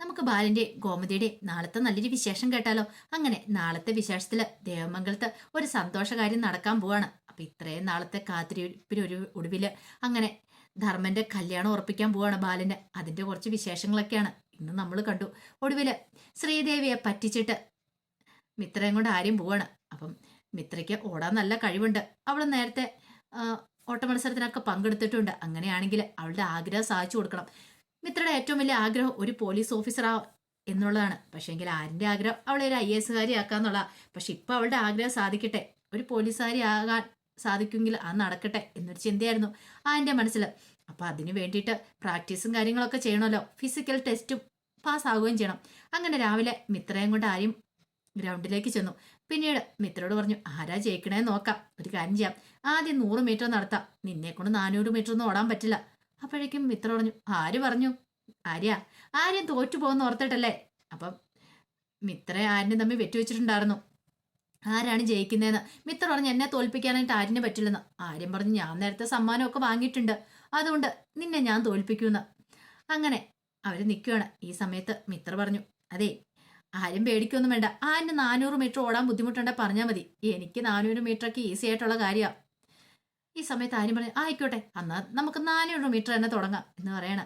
നമുക്ക് ബാലന്റെ ഗോമതിയുടെ നാളത്തെ നല്ലൊരു വിശേഷം കേട്ടാലോ? അങ്ങനെ നാളത്തെ വിശേഷത്തിൽ ദേവമംഗലത്ത് ഒരു സന്തോഷകാര്യം നടക്കാൻ പോവാണ്. അപ്പൊ ഇത്രയും നാളത്തെ കാത്തിരിപ്പിനൊരു ഒടുവിൽ അങ്ങനെ ധർമ്മന്റെ കല്യാണം ഉറപ്പിക്കാൻ പോവാണ് ബാലന്റെ. അതിന്റെ കുറച്ച് വിശേഷങ്ങളൊക്കെയാണ്. ഇന്ന് നമ്മൾ കണ്ടു. ഒടുവിൽ ശ്രീദേവിയെ പറ്റിച്ചിട്ട് മിത്രയും കൊണ്ട് ആരും പോവാണ്. അപ്പം മിത്രയ്ക്ക് ഓടാൻ നല്ല കഴിവുണ്ട്. അവൾ നേരത്തെ ഓട്ടമത്സരത്തിനൊക്കെ പങ്കെടുത്തിട്ടുണ്ട്. അങ്ങനെയാണെങ്കിൽ അവളുടെ ആഗ്രഹം സാധിച്ചു കൊടുക്കണം. മിത്രയുടെ ഏറ്റവും വലിയ ആഗ്രഹം ഒരു പോലീസ് ഓഫീസറാ എന്നുള്ളതാണ്. പക്ഷേങ്കിൽ ആരിന്റെ ആഗ്രഹം അവളെ ഒരു ഐ എസ് കാരി ആക്കാന്നുള്ള പക്ഷെ ഇപ്പൊ അവളുടെ ആഗ്രഹം സാധിക്കട്ടെ. ഒരു പോലീസുകാരി ആകാൻ സാധിക്കുമെങ്കിൽ അത് നടക്കട്ടെ എന്നൊരു ചിന്തയായിരുന്നു ആ എന്റെ മനസ്സിൽ. അപ്പൊ അതിന് വേണ്ടിയിട്ട് പ്രാക്ടീസും കാര്യങ്ങളൊക്കെ ചെയ്യണമല്ലോ. ഫിസിക്കൽ ടെസ്റ്റും പാസ്സാവുകയും ചെയ്യണം. അങ്ങനെ രാവിലെ മിത്രയും കൊണ്ട് ആരും ഗ്രൗണ്ടിലേക്ക് ചെന്നു. പിന്നീട് മിത്രയോട് പറഞ്ഞു ആരാ ജയിക്കണേ നോക്കാം. ഒരു കാര്യം ചെയ്യാം. ആദ്യം നൂറ് മീറ്റർ നടത്താം. നിന്നെ കൊണ്ട് നാനൂറ് മീറ്റർ ഒന്നും ഓടാൻ പറ്റില്ല. അപ്പോഴേക്കും മിത്ര പറഞ്ഞു ആര് പറഞ്ഞു? ആര്യ? ആര്യം തോറ്റു പോകുന്ന ഓർത്തിട്ടല്ലേ? അപ്പം മിത്ര ആര്യനെ തമ്മിൽ വെട്ടിവെച്ചിട്ടുണ്ടായിരുന്നു. ആരാണ് ജയിക്കുന്നതെന്ന്? മിത്ര പറഞ്ഞു എന്നെ തോൽപ്പിക്കാനായിട്ട് ആര്യനെ പറ്റില്ലെന്ന്. ആര്യം പറഞ്ഞു ഞാൻ നേരത്തെ സമ്മാനമൊക്കെ വാങ്ങിയിട്ടുണ്ട്. അതുകൊണ്ട് നിന്നെ ഞാൻ തോൽപ്പിക്കുമെന്ന് അങ്ങനെ അവർ നിൽക്കുകയാണ് ഈ സമയത്ത് മിത്ര പറഞ്ഞു അതെ ആരും പേടിക്കൊന്നും വേണ്ട. ആരിന് നാനൂറ് മീറ്റർ ഓടാൻ ബുദ്ധിമുട്ടുണ്ടെ പറഞ്ഞാൽ മതി. എനിക്ക് നാനൂറ് മീറ്ററൊക്കെ ഈസി ആയിട്ടുള്ള കാര്യമാണ് ഈ സമയത്ത് ആരും പറഞ്ഞു ആയിക്കോട്ടെ അന്നാ നമുക്ക് നാനൂറ് മീറ്റർ തന്നെ തുടങ്ങാം എന്ന് പറയണ.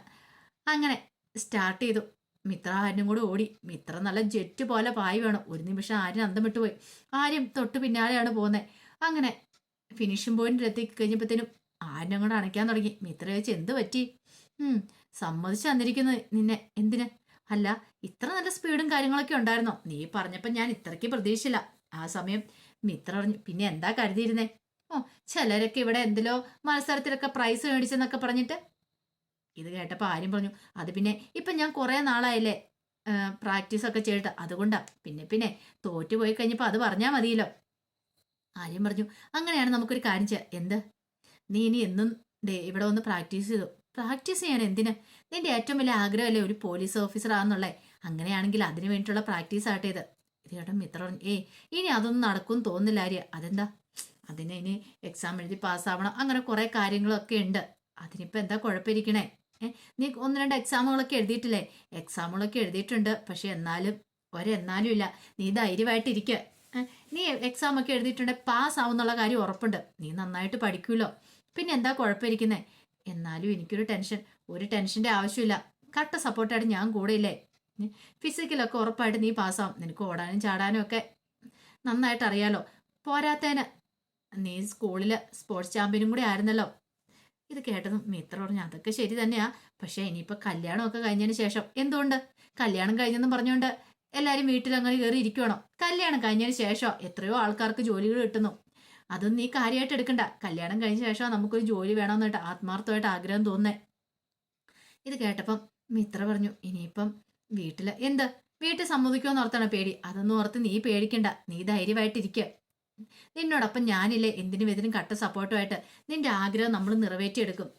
അങ്ങനെ സ്റ്റാർട്ട് ചെയ്തു. മിത്ര ആരും കൂടെ ഓടി. മിത്ര നല്ല ജെറ്റ് പോലെ പായി വേണം. ഒരു നിമിഷം ആരും അന്തം വിട്ടുപോയി ആരും തൊട്ട് പിന്നാലെയാണ് പോകുന്നത് അങ്ങനെ ഫിനിഷിംഗ് പോയിന്റിൽ എത്തി കഴിഞ്ഞപ്പോഴത്തേനും ആരും കൂടെ അണയ്ക്കാൻ തുടങ്ങി. മിത്ര വെച്ച് എന്ത് പറ്റി? സമ്മതിച്ചു തന്നിരിക്കുന്നത് നിന്നെ. എന്തിന്? അല്ല ഇത്ര നല്ല സ്പീഡും കാര്യങ്ങളൊക്കെ ഉണ്ടായിരുന്നോ? നീ പറഞ്ഞപ്പോൾ ഞാൻ ഇത്രയ്ക്ക് പ്രതീക്ഷിച്ചില്ല. ആ സമയം മിത്ര പറഞ്ഞു പിന്നെ എന്താ കരുതിയിരുന്നേ? ഓ ചിലരൊക്കെ ഇവിടെ എന്തിലോ മത്സരത്തിലൊക്കെ പ്രൈസ് മേടിച്ചെന്നൊക്കെ പറഞ്ഞിട്ട് ഇത് കേട്ടപ്പോൾ ആര്യം പറഞ്ഞു. അത് പിന്നെ ഇപ്പൊ ഞാൻ കുറെ നാളായില്ലേ പ്രാക്ടീസ് ഒക്കെ ചെയ്തിട്ട് അതുകൊണ്ടാ. പിന്നെ പിന്നെ തോറ്റുപോയി കഴിഞ്ഞപ്പോൾ അത് പറഞ്ഞാൽ മതിയല്ലോ. ആര്യം പറഞ്ഞു അങ്ങനെയാണ് നമുക്കൊരു കാര്യം ചെയ്യാം. എന്ത്? നീ ഇനി എന്നും ദേ ഇവിടെ ഒന്ന് പ്രാക്ടീസ് ചെയ്തു? പ്രാക്ടീസ് ചെയ്യാൻ എന്തിന്? നിന്റെ ഏറ്റവും വലിയ ആഗ്രഹമല്ലേ ഒരു പോലീസ് ഓഫീസർ ആണെന്നുള്ളേ. അങ്ങനെയാണെങ്കിൽ അതിനു വേണ്ടിയിട്ടുള്ള പ്രാക്ടീസ് ആട്ടേത് ഇത്. കേട്ടോ മിത്രം ഏയ് ഇനി അതൊന്നും നടക്കും തോന്നില്ല ആര്യ. അതെന്താ? അതിന് ഇനി എക്സാം എഴുതി പാസ്സാവണം അങ്ങനെ കുറേ കാര്യങ്ങളൊക്കെ ഉണ്ട്. അതിനിപ്പോൾ എന്താ കുഴപ്പമിരിക്കണേ? നീ ഒന്ന് രണ്ട് എക്സാമുകളൊക്കെ എഴുതിയിട്ടില്ലേ? എക്സാമുകളൊക്കെ എഴുതിയിട്ടുണ്ട്. പക്ഷെ എന്നാലും ഒരെന്നാലും ഇല്ല. നീ ധൈര്യമായിട്ടിരിക്കുക നീ എക്സാം ഒക്കെ എഴുതിയിട്ടുണ്ട്. പാസ് ആവുന്നുള്ള കാര്യം ഉറപ്പുണ്ട്. നീ നന്നായിട്ട് പഠിക്കൂലോ. പിന്നെ എന്താ കുഴപ്പമിരിക്കുന്നേ? എന്നാലും എനിക്കൊരു ടെൻഷൻ ഒരു ടെൻഷന്റെ ആവശ്യമില്ല. കട്ട സപ്പോർട്ടായിട്ട് ഞാൻ കൂടെയില്ലേ? ഫിസിക്കലൊക്കെ ഉറപ്പായിട്ട് നീ പാസ്സാവും നിനക്ക് ഓടാനും ചാടാനും ഒക്കെ നന്നായിട്ട് അറിയാലോ. പോരാത്തേന് നീ സ്കൂളിൽ സ്പോർട്സ് ചാമ്പ്യനും കൂടി ആയിരുന്നല്ലോ. ഇത് കേട്ടതും മിത്ര പറഞ്ഞു അതൊക്കെ ശരി തന്നെയാ. പക്ഷെ ഇനിയിപ്പോ കല്യാണമൊക്കെ കഴിഞ്ഞതിന് ശേഷം എന്തുകൊണ്ട്? കല്യാണം കഴിഞ്ഞെന്നും പറഞ്ഞുകൊണ്ട് എല്ലാരും വീട്ടിൽ അങ്ങനെ കയറി ഇരിക്കുവാണോ? കല്യാണം കഴിഞ്ഞതിന് ശേഷം എത്രയോ ആൾക്കാർക്ക് ജോലികൾ കിട്ടുന്നു. അതൊന്നും നീ കാര്യമായിട്ട് എടുക്കണ്ട. കല്യാണം കഴിഞ്ഞ ശേഷം നമുക്കൊരു ജോലി വേണമെന്നായിട്ട് ആത്മാർത്ഥമായിട്ട് ആഗ്രഹം തോന്നേ. ഇത് കേട്ടപ്പം മിത്ര പറഞ്ഞു ഇനിയിപ്പം വീട്ടിൽ എന്ത്? വീട്ടിൽ സമ്മതിക്കുമെന്ന് ഓർത്താണ് പേടി. അതൊന്നും ഓർത്ത് നീ പേടിക്കണ്ട. നീ ധൈര്യമായിട്ടിരിക്കുക നിന്നോടൊപ്പം ഞാനില്ലേ? എന്തിനും എതിനും കട്ട സപ്പോർട്ടുമായിട്ട്. നിന്റെ ആഗ്രഹം നമ്മൾ നിറവേറ്റിയെടുക്കും.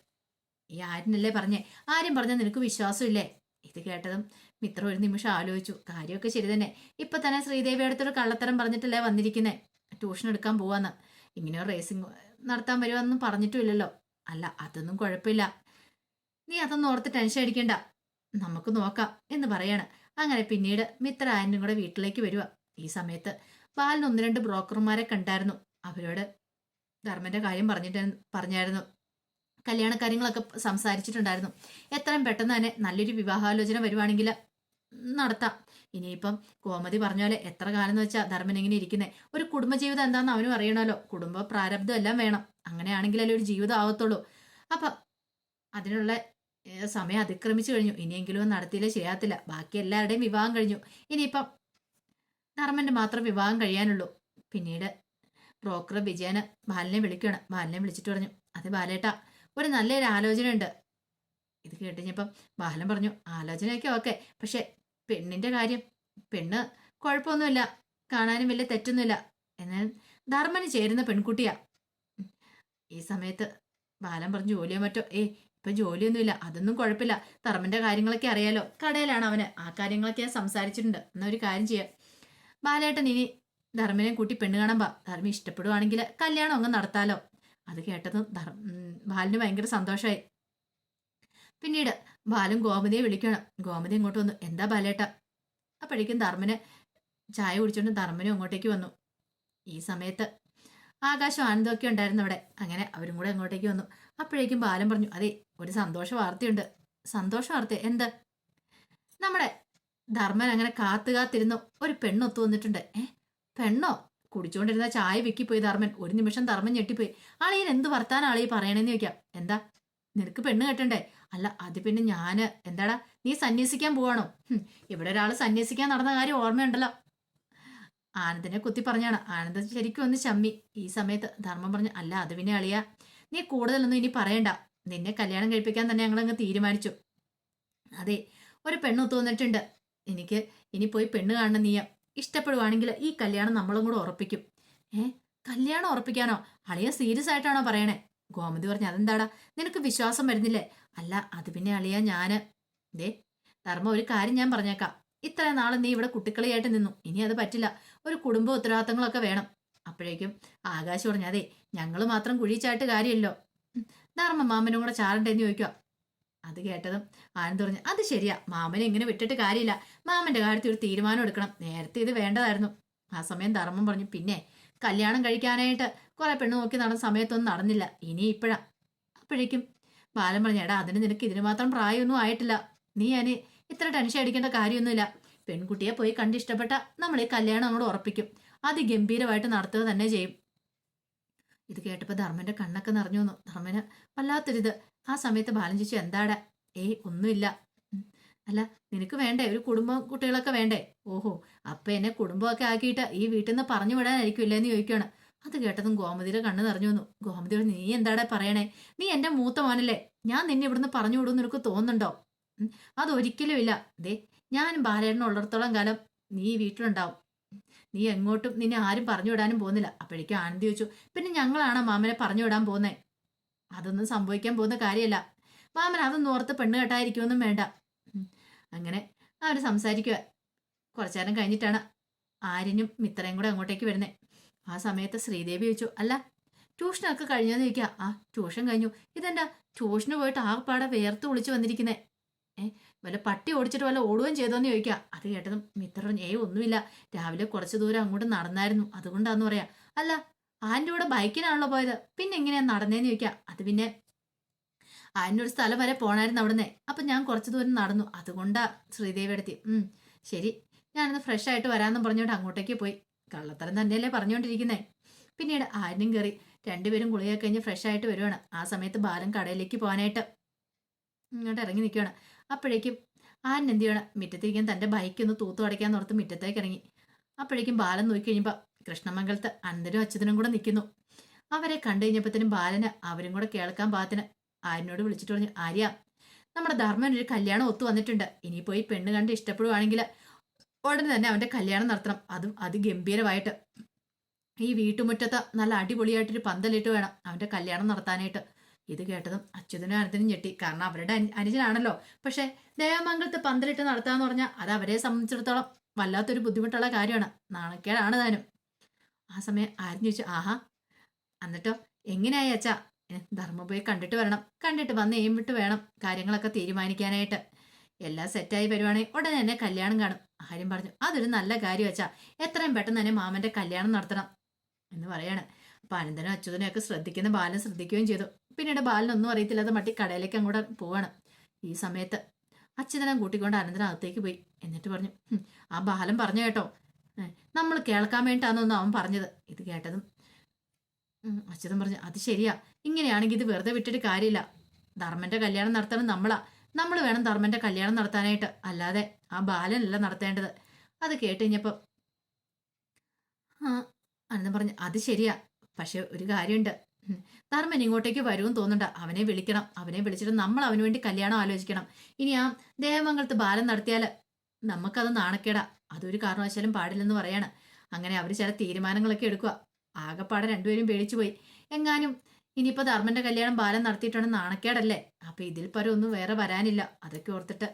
ഈ ആരിനല്ലേ പറഞ്ഞേ? ആരും പറഞ്ഞാൽ നിനക്ക് വിശ്വാസമില്ലേ? ഇത് കേട്ടതും മിത്ര ഒരു നിമിഷം ആലോചിച്ചു. കാര്യമൊക്കെ ശരി തന്നെ. ഇപ്പൊ തന്നെ ശ്രീദേവി അടുത്തൊരു കള്ളത്തരം പറഞ്ഞിട്ടല്ലേ വന്നിരിക്കുന്നേ? ട്യൂഷൻ എടുക്കാൻ പോവാന്ന്. ഇങ്ങനെ റേസിംഗ് നടത്താൻ വരുമെന്നും പറഞ്ഞിട്ടുമില്ലല്ലോ. അല്ല അതൊന്നും കുഴപ്പമില്ല. നീ അതൊന്നും ഓർത്ത് ടെൻഷൻ അടിക്കണ്ട. നമുക്ക് നോക്കാം എന്ന് പറയാണ്. അങ്ങനെ പിന്നീട് മിത്ര ആനും കൂടെ വീട്ടിലേക്ക് വരിക ഈ സമയത്ത് ബാലിന് ഒന്ന് രണ്ട് ബ്രോക്കർമാരെ കണ്ടായിരുന്നു. അവരോട് ധർമ്മന്റെ കാര്യം പറഞ്ഞിട്ട് പറഞ്ഞായിരുന്നു. കല്യാണ കാര്യങ്ങളൊക്കെ സംസാരിച്ചിട്ടുണ്ടായിരുന്നു. എത്രയും പെട്ടെന്ന് തന്നെ നല്ലൊരു വിവാഹാലോചന വരുവാണെങ്കിൽ നടത്താം. ഇനിയിപ്പം കോമതി പറഞ്ഞ പോലെ എത്ര കാലം എന്ന് വെച്ചാൽ ധർമ്മൻ ഇങ്ങനെ ഇരിക്കുന്നത് ഒരു കുടുംബജീവിതം എന്താണെന്ന് അവനും അറിയണമല്ലോ. കുടുംബ പ്രാരബ്ധം എല്ലാം വേണം. അങ്ങനെയാണെങ്കിലല്ലേ ഒരു ജീവിതം ആവത്തുള്ളൂ. അപ്പം അതിനുള്ള സമയം അതിക്രമിച്ചു കഴിഞ്ഞു. ഇനിയെങ്കിലും നടത്തിയില്ല? ചെയ്യാത്തില്ല. ബാക്കി എല്ലാവരുടെയും വിവാഹം കഴിഞ്ഞു. ഇനിയിപ്പം ധർമ്മന്റെ മാത്രം വിവാഹം കഴിയാനുള്ളൂ. പിന്നീട് ബ്രോക്കർ വിജയന് ബാലിനെ വിളിക്കുകയാണ്. ബാലിനെ വിളിച്ചിട്ട് പറഞ്ഞു അതെ ബാലേട്ട ഒരു നല്ലൊരു ആലോചന ഉണ്ട് ഇത് കേട്ടുകഴിഞ്ഞപ്പം ബാലൻ പറഞ്ഞു ആലോചനയൊക്കെ ഓക്കെ പക്ഷെ പെണ്ണിന്റെ കാര്യം പെണ്ണ് കുഴപ്പമൊന്നുമില്ല കാണാനും വലിയ തെറ്റൊന്നുമില്ല. എന്നാൽ ധർമ്മന് ചേരുന്ന പെൺകുട്ടിയാ. ഈ സമയത്ത് ബാലൻ പറഞ്ഞു ജോലിയോ മറ്റോ? ഏ ഇപ്പൊ ജോലിയൊന്നുമില്ല അതൊന്നും കുഴപ്പമില്ല. ധർമ്മന്റെ കാര്യങ്ങളൊക്കെ അറിയാലോ കടയിലാണ് അവന്. ആ കാര്യങ്ങളൊക്കെ ഞാൻ സംസാരിച്ചിട്ടുണ്ട്. എന്നാ ഒരു കാര്യം ചെയ്യാം. ബാലേട്ടൻ ഇനി ധർമ്മനെ കൂട്ടി പെണ്ണ് കാണാൻ പാ ധർമ്മി ഇഷ്ടപ്പെടുവാണെങ്കിൽ കല്യാണം അങ്ങ് നടത്താലോ? അത് കേട്ടത് ബാലിന് ഭയങ്കര സന്തോഷമായി പിന്നീട് ബാലും ഗോമതിയെ വിളിക്കണം. ഗോമതി ഇങ്ങോട്ട് വന്നു. എന്താ ബാലേട്ട? അപ്പോഴേക്കും ധർമ്മന് ചായ കുടിച്ചോണ്ട് ധർമ്മനും അങ്ങോട്ടേക്ക് വന്നു. ഈ സമയത്ത് ആകാശം ആനന്ദമൊക്കെ ഉണ്ടായിരുന്നു അവിടെ. അങ്ങനെ അവരും കൂടെ അങ്ങോട്ടേക്ക് വന്നു. അപ്പോഴേക്കും ബാലൻ പറഞ്ഞു അതെ ഒരു സന്തോഷ വാർത്തയുണ്ട്. സന്തോഷ വാർത്ത? എന്ത്? നമ്മുടെ ധർമ്മൻ അങ്ങനെ കാത്തു കാത്തിരുന്നു ഒരു പെണ്ണൊത്തു വന്നിട്ടുണ്ട്. ഏ പെണ്ണോ? കുടിച്ചുകൊണ്ടിരുന്ന ചായ വിക്കിപ്പോയി ധർമ്മൻ. ഒരു നിമിഷം ധർമ്മൻ ഞെട്ടിപ്പോയി. ആളിയൻ എന്ത് വർത്താനം ആളീ പറയണേന്ന് ചോദിക്കാം. എന്താ? നിനക്ക് പെണ്ണ് കെട്ടണ്ടേ? അല്ല അത് പിന്നെ ഞാൻ. എന്താടാ? നീ സന്യസിക്കാൻ പോവാണോ? ഇവിടെ ഒരാൾ സന്യസിക്കാൻ നടന്ന കാര്യം ഓർമ്മയുണ്ടല്ലോ. ആനന്ദനെ കുത്തി പറഞ്ഞാണ്. ആനന്ദൻ ശരിക്കും ഒന്ന് ചമ്മി. ഈ സമയത്ത് ധർമ്മം പറഞ്ഞു അല്ല അത് പിന്നെ അളിയ. നീ കൂടുതലൊന്നും ഇനി പറയണ്ട. നിന്നെ കല്യാണം കഴിപ്പിക്കാൻ തന്നെ ഞങ്ങളങ്ങ് തീരുമാനിച്ചു. അതെ ഒരു പെണ്ണൊത്തു വന്നിട്ടുണ്ട്. എനിക്ക് ഇനി പോയി പെണ്ണ് കാണണം നീയ ഇഷ്ടപ്പെടുവാണെങ്കിൽ ഈ കല്യാണം നമ്മളും കൂടെ ഉറപ്പിക്കും. ഏ കല്യാണം ഉറപ്പിക്കാനോ? അളിയ സീരിയസ് ആയിട്ടാണോ പറയണേ? ഗോമതി പറഞ്ഞു അതെന്താടാ? നിനക്ക് വിശ്വാസം വരുന്നില്ലേ? അല്ല അത് പിന്നെ അളിയ ഞാൻ. ദേ ധർമ്മ ഒരു കാര്യം ഞാൻ പറഞ്ഞേക്കാം. ഇത്ര നാളെ നീ ഇവിടെ കുട്ടിക്കളിയായിട്ട് നിന്നു. ഇനി അത് പറ്റില്ല. ഒരു കുടുംബ ഉത്തരവാദിത്തങ്ങളൊക്കെ വേണം. അപ്പോഴേക്കും ആകാശ് പറഞ്ഞു അതെ ഞങ്ങൾ മാത്രം കുഴിച്ചായിട്ട് കാര്യമല്ലോ ധർമ്മ മാമനും കൂടെ ചാരണ്ടെന്ന് ചോദിക്കുക അത് കേട്ടതും ആനന്ദ് പറഞ്ഞു അത് ശരിയാ. മാമനെ ഇങ്ങനെ വിട്ടിട്ട് കാര്യമില്ല. മാമന്റെ കാര്യത്തിൽ ഒരു തീരുമാനം എടുക്കണം. നേരത്തെ ഇത് വേണ്ടതായിരുന്നു. ആ സമയം ധർമ്മം പറഞ്ഞു പിന്നെ കല്യാണം കഴിക്കാനായിട്ട് കുറെ പെണ്ണ് നോക്കി നടന്ന സമയത്തൊന്നും നടന്നില്ല. ഇനി ഇപ്പോഴാ. അപ്പോഴേക്കും ബാലൻ പറഞ്ഞു എടാ അതിന് നിനക്ക് ഇതിന് മാത്രം പ്രായമൊന്നും ആയിട്ടില്ല. നീ അതിന് ഇത്ര ടെൻഷൻ അടിക്കേണ്ട കാര്യമൊന്നുമില്ല. പെൺകുട്ടിയെ പോയി കണ്ടിഷ്ടപ്പെട്ട നമ്മൾ ഈ കല്യാണം അങ്ങോട്ട് ഉറപ്പിക്കും. അതിഗംഭീരമായിട്ട് നടത്തുക തന്നെ ചെയ്യും. ഇത് കേട്ടപ്പോൾ ധർമ്മന്റെ കണ്ണൊക്കെ നിറഞ്ഞു വന്നു. ധർമ്മന് വല്ലാത്തൊരിത്. ആ സമയത്ത് ബാലൻ ചേച്ചി എന്താടാ? ഏയ് ഒന്നുമില്ല. അല്ല നിനക്ക് വേണ്ടേ? ഒരു കുടുംബം കുട്ടികളൊക്കെ വേണ്ടേ? ഓഹോ അപ്പം എന്നെ കുടുംബമൊക്കെ ആക്കിയിട്ട് ഈ വീട്ടിൽ നിന്ന് പറഞ്ഞു വിടാനായിരിക്കും ഇല്ലേന്ന് ചോദിക്കുകയാണ് അത് കേട്ടതും ഗോമതിയുടെ കണ്ണ് നിറഞ്ഞു വന്നു. ഗോമതിയോട് നീ എന്താടാ പറയണേ? നീ എന്റെ മൂത്ത മോനല്ലേ? ഞാൻ നിന്നെ ഇവിടുന്ന് പറഞ്ഞു വിടുമെന്ന് നിനക്ക് തോന്നുന്നുണ്ടോ. അതൊരിക്കലും ഇല്ല ദേ ഞാൻ ബാലേട്ടനുള്ളിടത്തോളം കാലം നീ വീട്ടിലുണ്ടാവും. നീ എങ്ങോട്ടും നിന്നെ ആരും പറഞ്ഞു വിടാനും പോകുന്നില്ല. അപ്പോഴേക്കും ആനന്ദി ചോദിച്ചു പിന്നെ ഞങ്ങളാണ് മാമനെ പറഞ്ഞു വിടാൻ പോകുന്നത് അതൊന്നും സംഭവിക്കാൻ പോകുന്ന കാര്യമല്ല. മാമൻ അതൊന്നും ഓർത്ത് പെണ്ണ് കെട്ടായിരിക്കുമൊന്നും വേണ്ട. അങ്ങനെ അവർ സംസാരിക്കുക കുറച്ചു നേരം കഴിഞ്ഞിട്ടാണ് ആര്യനും മിത്രയും കൂടെ അങ്ങോട്ടേക്ക് വരുന്നത് ആ സമയത്ത് ശ്രീദേവി ചോദിച്ചു അല്ല ട്യൂഷനൊക്കെ കഴിഞ്ഞെന്ന് ചോദിക്കുക ആ ട്യൂഷൻ കഴിഞ്ഞു. ഇതെന്താ? ട്യൂഷന് പോയിട്ട് ആ പാടെ വേർത്ത് വിളിച്ചു വന്നിരിക്കുന്നേ. ഏ വല്ല പട്ടി ഓടിച്ചിട്ട് വല്ല ഓടുകയും ചെയ്തോന്ന് ചോദിക്കുക അത് കേട്ടതും മിത്ര ഏ ഒന്നുമില്ല. രാവിലെ കുറച്ച് ദൂരം അങ്ങോട്ട് നടന്നായിരുന്നു. അതുകൊണ്ടാന്ന് പറയാ. അല്ല ആന്റെ കൂടെ ബൈക്കിനാണല്ലോ പോയത്. പിന്നെ എങ്ങനെയാ നടന്നേന്ന് ചോദിക്കുക അത് പിന്നെ ആന്റെ ഒരു സ്ഥലം വരെ പോണായിരുന്നു അവിടുന്ന്. അപ്പൊ ഞാൻ കുറച്ച് ദൂരം നടന്നു. അതുകൊണ്ടാ ശ്രീദേവി എടുത്തി ഉം ശരി. ഞാനൊന്ന് ഫ്രഷ് ആയിട്ട് വരാമെന്ന് പറഞ്ഞുകൊണ്ട് അങ്ങോട്ടേക്ക് പോയി. കള്ളത്തരം തന്നെയല്ലേ പറഞ്ഞുകൊണ്ടിരിക്കുന്നേ പിന്നീട് ആരും കയറി രണ്ടുപേരും കുളിയൊക്കെ കഴിഞ്ഞ് ഫ്രഷ് ആയിട്ട് വരുവാണ്. ആ സമയത്ത് ബാലൻ കടയിലേക്ക് പോകാനായിട്ട് ഇങ്ങോട്ട് ഇറങ്ങി നിൽക്കുകയാണ് അപ്പോഴേക്കും ആരൻ എന്ത് ചെയ്യണം മുറ്റത്തേക്കും തന്റെ ബൈക്ക് ഒന്ന് തൂത്തു അടയ്ക്കാൻ ഓർത്ത് മുറ്റത്തേക്ക് ഇറങ്ങി. അപ്പോഴേക്കും ബാലൻ നോക്കി കഴിയുമ്പോൾ കൃഷ്ണമംഗലത്ത് അനന്തനും അച്യുതനും കൂടെ നിൽക്കുന്നു അവരെ കണ്ടു കഴിഞ്ഞപ്പോഴത്തേനും ബാലന് അവരും കൂടെ കേൾക്കാൻ പാകത്തിന് ആര്യനോട് വിളിച്ചിട്ട് പറഞ്ഞു ആര്യ നമ്മുടെ ധർമ്മൻ ഒരു കല്യാണം ഒത്തു വന്നിട്ടുണ്ട്. ഇനി പോയി പെണ്ണ് കണ്ട് ഇഷ്ടപ്പെടുവാണെങ്കിൽ ഉടനെ തന്നെ അവന്റെ കല്യാണം നടത്തണം. അതും അത് ഗംഭീരമായിട്ട് ഈ വീട്ടുമുറ്റത്ത് നല്ല അടിപൊളിയായിട്ടൊരു പന്തലിട്ട് വേണം അവന്റെ കല്യാണം നടത്താനായിട്ട്. ഇത് കേട്ടതും അച്യുതനും അനന്തനും ഞെട്ടി. കാരണം അവരുടെ അനു- അനുജനാണല്ലോ. പക്ഷെ ദേവമംഗലത്ത് പന്തലിട്ട് നടത്താന്ന് പറഞ്ഞാൽ അത് അവരെ സംബന്ധിച്ചിടത്തോളം വല്ലാത്തൊരു ബുദ്ധിമുട്ടുള്ള കാര്യമാണ്. നാണക്കേടാണ് താനും. ആ സമയം ആരും ചോദിച്ചു ആഹാ എന്നിട്ടോ? എങ്ങനെയായി അച്ഛാ? ധർമ്മപോയി കണ്ടിട്ട് വരണം. കണ്ടിട്ട് വന്ന് ഏം വിട്ട് വേണം കാര്യങ്ങളൊക്കെ തീരുമാനിക്കാനായിട്ട്. എല്ലാം സെറ്റായി വരുവാണെങ്കിൽ ഉടനെ തന്നെ കല്യാണം കാണും. ആര്യം പറഞ്ഞു അതൊരു നല്ല കാര്യം അച്ഛാ. എത്രയും പെട്ടെന്ന് തന്നെ മാമന്റെ കല്യാണം നടത്തണം. എന്ന് പറയാണ്. അപ്പൊ അനന്തനും അച്യുതനും ഒക്കെ ശ്രദ്ധിക്കുന്ന ബാലൻ ശ്രദ്ധിക്കുകയും ചെയ്തു. പിന്നീട് ബാലനൊന്നും അറിയത്തില്ലാതെ മട്ടി കടയിലേക്ക് അങ്ങോട്ട് പോവാണ്. ഈ സമയത്ത് അച്യുതനം കൂട്ടിക്കൊണ്ട് അനന്തരം അകത്തേക്ക് പോയി. എന്നിട്ട് പറഞ്ഞു ആ ബാലൻ പറഞ്ഞു കേട്ടോ. നമ്മൾ കേൾക്കാൻ വേണ്ടിയിട്ടാണെന്നൊന്നും അവൻ പറഞ്ഞത്. ഇത് കേട്ടതും അച്യുതൻ പറഞ്ഞു അത് ശരിയാ. ഇങ്ങനെയാണെങ്കിൽ ഇത് വെറുതെ വിട്ടിട്ട് കാര്യമില്ല. ധർമ്മന്റെ കല്യാണം നടത്തണം നമ്മളാ. നമ്മൾ വേണം ധർമ്മന്റെ കല്യാണം നടത്താനായിട്ട്. അല്ലാതെ ആ ബാലനല്ല നടത്തേണ്ടത്. അത് കേട്ട് കഴിഞ്ഞപ്പോ ആ അനന്തൻ പറഞ്ഞു അത് ശരിയാ. പക്ഷെ ഒരു കാര്യമുണ്ട്. ധർമ്മൻ ഇങ്ങോട്ടേക്ക് വരുമെന്ന് തോന്നണ്ട അവനെ വിളിക്കണം. അവനെ വിളിച്ചിട്ട് നമ്മൾ അവന് വേണ്ടി കല്യാണം ആലോചിക്കണം. ഇനി ആ ദേവമംഗലത്ത് ബാലം നടത്തിയാൽ നമുക്കത് നാണക്കേടാ. അതൊരു കാരണവശാലും പാടില്ലെന്ന് പറയാണ്. അങ്ങനെ അവർ ചില തീരുമാനങ്ങളൊക്കെ എടുക്കുക. ആകെപ്പാടെ രണ്ടുപേരും പേടിച്ചു പോയി. എങ്ങാനും ഇനിയിപ്പോൾ ധർമ്മന്റെ കല്യാണം ബാലം നടത്തിയിട്ടാണ് നാണക്കേടല്ലേ? അപ്പൊ ഇതിൽ പരം ഒന്നും വേറെ വരാനില്ല. അതൊക്കെ ഓർത്തിട്ട്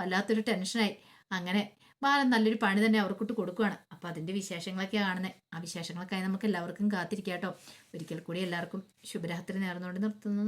വല്ലാത്തൊരു ടെൻഷനായി. അങ്ങനെ ബാലൻ നല്ലൊരു പണി തന്നെ അവർക്കിട്ട് കൊടുക്കുകയാണ് അപ്പൊ അതിന്റെ വിശേഷങ്ങളൊക്കെയാണ് കാണുന്നത് ആ വിശേഷങ്ങളൊക്കെ നമുക്ക് എല്ലാവർക്കും കാത്തിരിക്കാം കേട്ടോ ഒരിക്കൽ കൂടി എല്ലാവർക്കും ശുഭരാത്രി നേർന്നുകൊണ്ട് നിർത്തുന്നു.